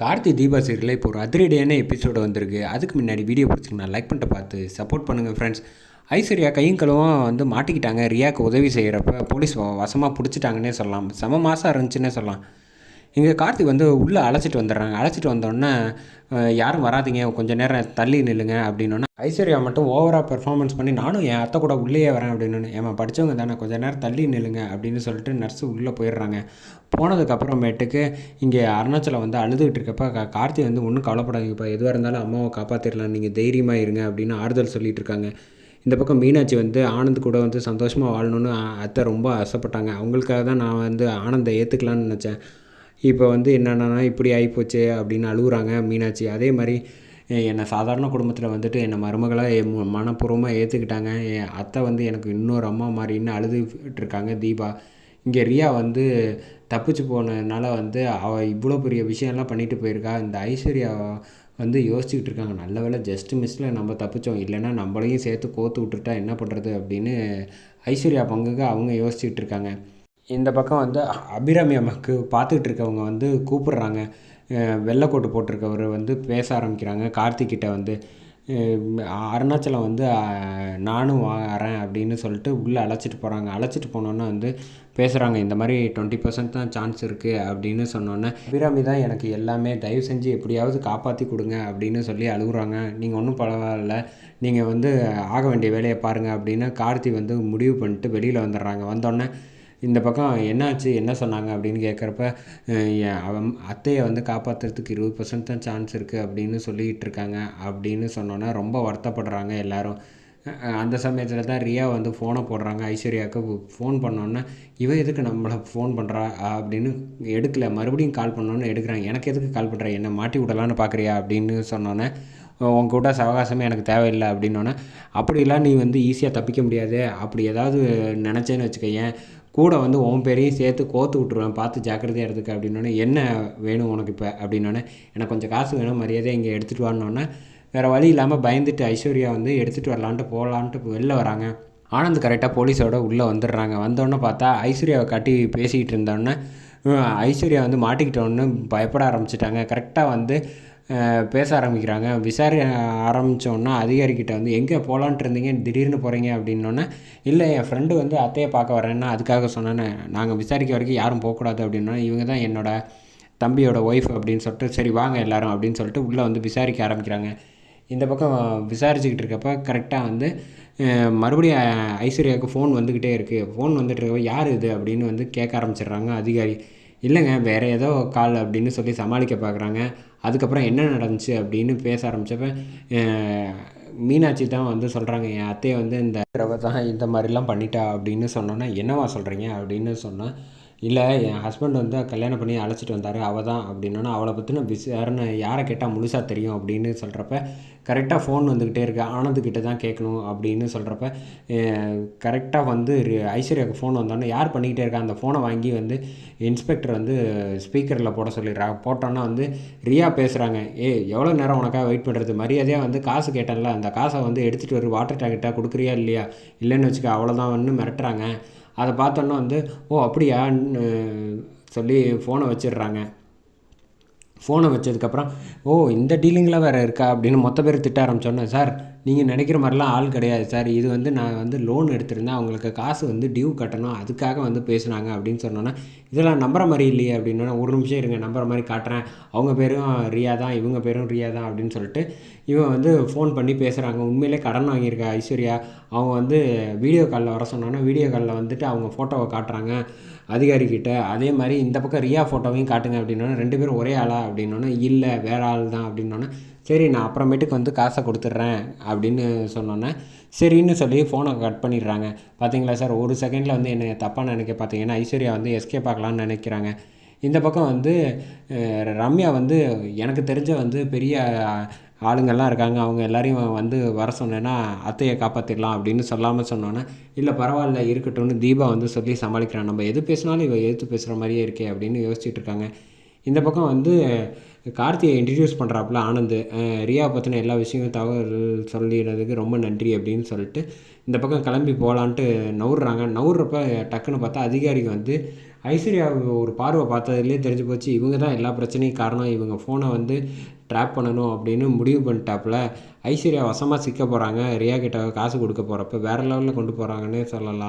கார்த்தி தீபா சீரியலில் இப்போ ஒரு அதிரடியான எபிசோடு வந்திருக்கு. அதுக்கு முன்னாடி வீடியோ பிடிச்சிங்கன்னா லைக் பண்ணிட்டு பார்த்து சப்போர்ட் பண்ணுங்கள் ஃப்ரெண்ட்ஸ் ஐஸ்வர்யா கையும் கழுவம் வந்து மாட்டிக்கிட்டாங்க. ரியாக்கு உதவி செய்கிறப்ப போலீஸ் வசமாக பிடிச்சிட்டாங்கன்னே சொல்லலாம். செம மாதம் இருந்துச்சுன்னே சொல்லலாம். இங்கே கார்த்திக் வந்து உள்ளே அழைச்சிட்டு வந்துடுறாங்க. அழைச்சிட்டு வந்தோடனே யாரும் வராதீங்க கொஞ்சம் நேரம் தள்ளி நில்லுங்க அப்படின்னோடனே ஐஸ்வர்யா மட்டும் ஓவராக பெர்ஃபார்மன்ஸ் பண்ணி நானும் என் அத்தை கூட உள்ளேயே வரேன் அப்படின்னு ஏமா படித்தவங்க தானே கொஞ்சம் நேரம் தள்ளி நில்லுங்க அப்படின்னு சொல்லிட்டு நர்ஸு உள்ளே போயிடுறாங்க. போனதுக்கப்புறமேட்டுக்கு இங்கே அருணாச்சலம் வந்து அழுதுகிட்டு இருக்கப்ப கார்த்தி வந்து ஒன்றும் கவலைப்படாதீங்கப்பா எதுவாக இருந்தாலும் அம்மாவை காப்பாற்றிடலாம் நீங்கள் தைரியமாக இருங்க அப்படின்னு ஆறுதல் சொல்லிட்டு இருக்காங்க. இந்த பக்கம் மீனாட்சி வந்து ஆனந்த் கூட வந்து சந்தோஷமாக வாழணும்னு அத்தை ரொம்ப ஆசைப்பட்டாங்க. அவங்களுக்காக தான் நான் வந்து ஆனந்தை ஏற்றுக்கலான்னு நினச்சேன். இப்போ வந்து என்னென்னா இப்படி ஆகிப்போச்சு அப்படின்னு அழுகுறாங்க மீனாட்சி. அதே மாதிரி என்னை சாதாரண குடும்பத்தில் வந்துட்டு என்னை மருமகளாக என் மு- மனப்பூர்வமாக ஏற்றுக்கிட்டாங்க என் அத்தை வந்து எனக்கு இன்னொரு அம்மா மாதிரின்னு அழுதுகிட்டு இருக்காங்க தீபா. இங்கே ரியா வந்து தப்பிச்சு போனதுனால வந்து அவள் இவ்வளோ பெரிய விஷயம்லாம் பண்ணிட்டு போயிருக்கா. இந்த ஐஸ்வர்யா வந்து யோசிச்சுக்கிட்டு இருக்காங்க நல்ல வேலை ஜஸ்ட் மிஸ்ஸில் நம்ம தப்பிச்சோம். இல்லைன்னா நம்மளையும் சேர்த்து கோத்து விட்டுட்டா என்ன பண்ணுறது அப்படின்னு ஐஸ்வர்யா பங்குக்கு அவங்க யோசிச்சுக்கிட்டு இருக்காங்க இந்த பக்கம் வந்து அபிராமி அம்மாவுக்கு பார்த்துக்கிட்டு இருக்கவங்க வந்து கூப்பிடுறாங்க. வெள்ளைக்கோட்டு போட்டிருக்கவர் வந்து பேச ஆரம்பிக்கிறாங்க. கார்த்திக்கிட்ட வந்து அருணாச்சலம் வந்து நானும் வரேன் அப்படின்னு சொல்லிட்டு உள்ளே அழைச்சிட்டு போகிறாங்க அழைச்சிட்டு போனோன்னே வந்து பேசுகிறாங்க இந்த மாதிரி டுவெண்ட்டி பர்சன்ட் தான் சான்ஸ் இருக்குது அப்படின்னு சொன்னோன்னே அபிராமி தான் எனக்கு எல்லாமே தயவு செஞ்சு எப்படியாவது காப்பாற்றி கொடுங்க அப்படின்னு சொல்லி அழுகுறாங்க. நீங்கள் ஒன்றும் பரவாயில்ல. நீங்கள் வந்து ஆக வேண்டிய வேலையை பாருங்கள் அப்படின்னு கார்த்தி வந்து முடிவு பண்ணிட்டு வெளியில் வந்துடுறாங்க. வந்தோடனே இந்த பக்கம் என்னாச்சு என்ன சொன்னாங்க அப்படின்னு கேட்குறப்ப அவன் அத்தையை வந்து காப்பாற்றுறதுக்கு இருபது பர்சன்ட் தான் சான்ஸ் இருக்குது அப்படின்னு சொல்லிகிட்டு இருக்காங்க அப்படின்னு சொன்னோன்னே ரொம்ப வருத்தப்படுறாங்க எல்லோரும். அந்த சமயத்தில் தான் ரியா வந்து ஃபோனை போடுறாங்க ஐஸ்வர்யாவுக்கு ஃபோன் பண்ணோன்னே இவ எதுக்கு நம்மளை ஃபோன் பண்ணுறா அப்படின்னு எடுக்கல. மறுபடியும் கால் பண்ணோன்னு எடுக்கிறாங்க எனக்கு எதுக்கு கால் பண்ணுற என்னை மாட்டி விடலான்னு பார்க்குறியா அப்படின்னு சொன்னோன்னே உன் கூட சவகாசமே எனக்கு தேவையில்லை அப்படின்னோன்னே அப்படிலாம் நீ வந்து ஈஸியாக தப்பிக்க முடியாது அப்படி ஏதாவது நினச்சேன்னு வச்சுக்கோயேன் கூட வந்து உன் பேரையும் சேர்த்து கோத்து விட்ருவேன் பார்த்து ஜாக்கிரதையாக எடுத்துக்க அப்படின்னோடனே என்ன வேணும் உனக்கு இப்போ? அப்படின்னோடனே எனக்கு கொஞ்சம் காசு வேணும் மரியாதையாக இங்கே எடுத்துகிட்டு வரணுன்னே வேறு வழி இல்லாமல் பயந்துட்டு ஐஸ்வர்யா வந்து எடுத்துகிட்டு வரலான்ட்டு போகலான்ட்டு வெளில வராங்க. ஆனந்த் கரெக்டாக போலீஸோட உள்ளே வந்துடுறாங்க. வந்தோடனே பார்த்தா ஐஸ்வர்யாவை காட்டி பேசிக்கிட்டு இருந்தோடனே ஐஸ்வர்யா வந்து மாட்டிக்கிட்டோன்னு பயப்பட ஆரம்பிச்சிட்டாங்க. கரெக்டாக வந்து பேச ஆரம்பிக்கிறாங்க. விசாரி ஆரம்பித்தோன்னா அதிகாரிக்கிட்ட வந்து எங்கே போகலான்ட்டு இருந்தீங்க? திடீர்னு போகிறீங்க அப்படின்னோடனே இல்லை என் ஃப்ரெண்டு வந்து அத்தையை பார்க்க வரேன்னா அதுக்காக சொன்னேன்னு நாங்கள் விசாரிக்க வரைக்கும் யாரும் போகக்கூடாது. அப்படின்னா இவங்க தான் என்னோட தம்பியோட ஒய்ஃப் அப்படின்னு சொல்லிட்டு சரி வாங்க எல்லாரும் அப்படின்னு சொல்லிட்டு உள்ளே வந்து விசாரிக்க ஆரம்பிக்கிறாங்க. இந்த பக்கம் விசாரிச்சுக்கிட்டு இருக்கப்ப கரெக்டாக வந்து மறுபடியும் ஐஸ்வர்யாவுக்கு ஃபோன் வந்துக்கிட்டே இருக்குது ஃபோன் வந்துட்டு இருக்கப்ப யார் இது? அப்படின்னு வந்து கேட்க ஆரம்பிச்சிடுறாங்க அதிகாரி. இல்லைங்க வேறு ஏதோ கால் அப்படின்னு சொல்லி சமாளிக்க பார்க்குறாங்க அதுக்கப்புறம் என்ன நடந்துச்சு அப்படின்னு பேச ஆரம்பித்தப்ப மீனாட்சி தான் வந்து சொல்கிறாங்க என் அத்தையை வந்து இந்த ரவை தான் இந்த மாதிரிலாம் பண்ணிட்டா அப்படின்னு சொன்னோன்னே என்னவா சொல்கிறீங்க அப்படின்னு சொன்னால் இல்லை என் ஹஸ்பண்ட் வந்து கல்யாணம் பண்ணி அழைச்சிட்டு வந்தார் அவள் தான் அப்படின்னோன்னா அவளை பற்றின விசாரணை யாரை கேட்டால் முழுசாக தெரியும் அப்படின்னு சொல்கிறப்ப கரெக்டாக ஃபோன் வந்துக்கிட்டே இருக்கு ஆனந்துக்கிட்ட தான் கேட்கணும் அப்படின்னு சொல்கிறப்ப கரெக்டாக வந்து ரி- ஐஸ்வர்யாவுக்கு ஃபோன் வந்தோடனே யார் பண்ணிக்கிட்டே இருக்கா? அந்த ஃபோனை வாங்கி வந்து இன்ஸ்பெக்டர் வந்து ஸ்பீக்கரில் போட சொல்லிடுறாங்க போட்டோன்னா வந்து ரியா பேசுகிறாங்க ஏ எவ்வளோ நேரம் உனக்காக வெயிட் பண்ணுறது மரியாதையாக வந்து காசு கேட்டேன்ல அந்த காசை வந்து எடுத்துகிட்டு வரு வாட்டர் டேக்கெட்டாக கொடுக்குறியா இல்லையா? இல்லைன்னு வச்சுக்க அவ்வளோதான் வந்து மிரட்டுறாங்க. அதை பார்த்தோன்னே வந்து ஓ அப்படியான்னு சொல்லி ஃபோனை வச்சிடுறாங்க. ஃபோனை வச்சதுக்கப்புறம் ஓ இந்த டீலிங்லாம் வேறு இருக்கா? அப்படின்னு மொத்த பேர் திட்ட ஆரம்பிச்சோன்னே சார் நீங்கள் நினைக்கிற மாதிரிலாம் ஆள் கிடையாது சார். இது வந்து நான் வந்து லோன் எடுத்திருந்தேன். அவங்களுக்கு காசு வந்து டியூ கட்டணும். அதுக்காக வந்து பேசுனாங்க. அப்படின்னு சொன்னோன்னே இதெல்லாம் நம்புற மாதிரி இல்லையே. அப்படின்னா ஒரு நிமிஷம் இருங்க நம்புற மாதிரி காட்டுறேன். அவங்க பேரும் ரியா தான் இவங்க பேரும் ரியா தான். அப்படின்னு சொல்லிட்டு இவன் வந்து ஃபோன் பண்ணி பேசுகிறாங்க உண்மையிலே கடன் வாங்கியிருக்கா ஐஸ்வர்யா? அவங்க வந்து வீடியோ காலில் வர சொன்னோன்னா வீடியோ காலில் வந்துட்டு அவங்க ஃபோட்டோவை காட்டுறாங்க. அதிகாரிக்கிட்ட அதே மாதிரி இந்த பக்கம் ரியா ஃபோட்டோவையும் காட்டுங்க அப்படின்னோன்னா ரெண்டு பேரும் ஒரே ஆளா? அப்படின்னோன்னா இல்லை வேற ஆள் தான் அப்படின்னோன்னா சரி நான் அப்புறமேட்டுக்கு வந்து காசை கொடுத்துட்றேன் அப்படின்னு சொன்னோன்னே சரின்னு சொல்லி ஃபோனை கட் பண்ணிடுறாங்க. பார்த்தீங்களா சார்? ஒரு செகண்டில் வந்து என்னை தப்பாக நினைக்க பார்த்தீங்கன்னா ஐஸ்வர்யா வந்து எஸ்கேப் பார்க்கலான்னு நினைக்கிறாங்க. இந்த பக்கம் வந்து ரம்யா வந்து எனக்கு தெரிஞ்ச வந்து பெரிய ஆளுங்கள்லாம் இருக்காங்க. அவங்க எல்லாரையும் வந்து வர சொன்னேன்னா அத்தையை காப்பாற்றிடலாம் அப்படின்னு சொல்லாமல் சொன்னோன்னே இல்லை பரவாயில்ல இருக்கட்டும்னு தீபா வந்து சொல்லி சமாளிக்கிறான். நம்ம எது பேசினாலும் இவ எதிர்த்து பேசுகிற மாதிரியே இருக்கே அப்படின்னு யோசிச்சுட்டு இருக்காங்க. இந்த பக்கம் வந்து கார்த்தியை இன்ட்ரடியூஸ் பண்ணுறாப்புல ஆனந்த். ரியா பற்றின எல்லா விஷயமும் தகவல் சொல்லிடுறதுக்கு ரொம்ப நன்றி அப்படின்னு சொல்லிட்டு இந்த பக்கம் கிளம்பி போகலான்ட்டு நவுறாங்க நவுறப்ப டக்குன்னு பார்த்தா அதிகாரிக்கு வந்து ஐஸ்வர்யா ஒரு பார்வை பார்த்ததுலேயே தெரிஞ்சு போச்சு இவங்க தான் எல்லா பிரச்சனையும் காரணம். இவங்க ஃபோனை வந்து ட்ராப் பண்ணணும் அப்படின்னு முடிவு பண்ணிட்டாப்புல. ஐஸ்வர்யா வசமாக சிக்க போகிறாங்க ரியா கிட்ட காசு கொடுக்க போகிறப்ப வேறு லெவலில் கொண்டு போகிறாங்கன்னே சொல்லலாம்.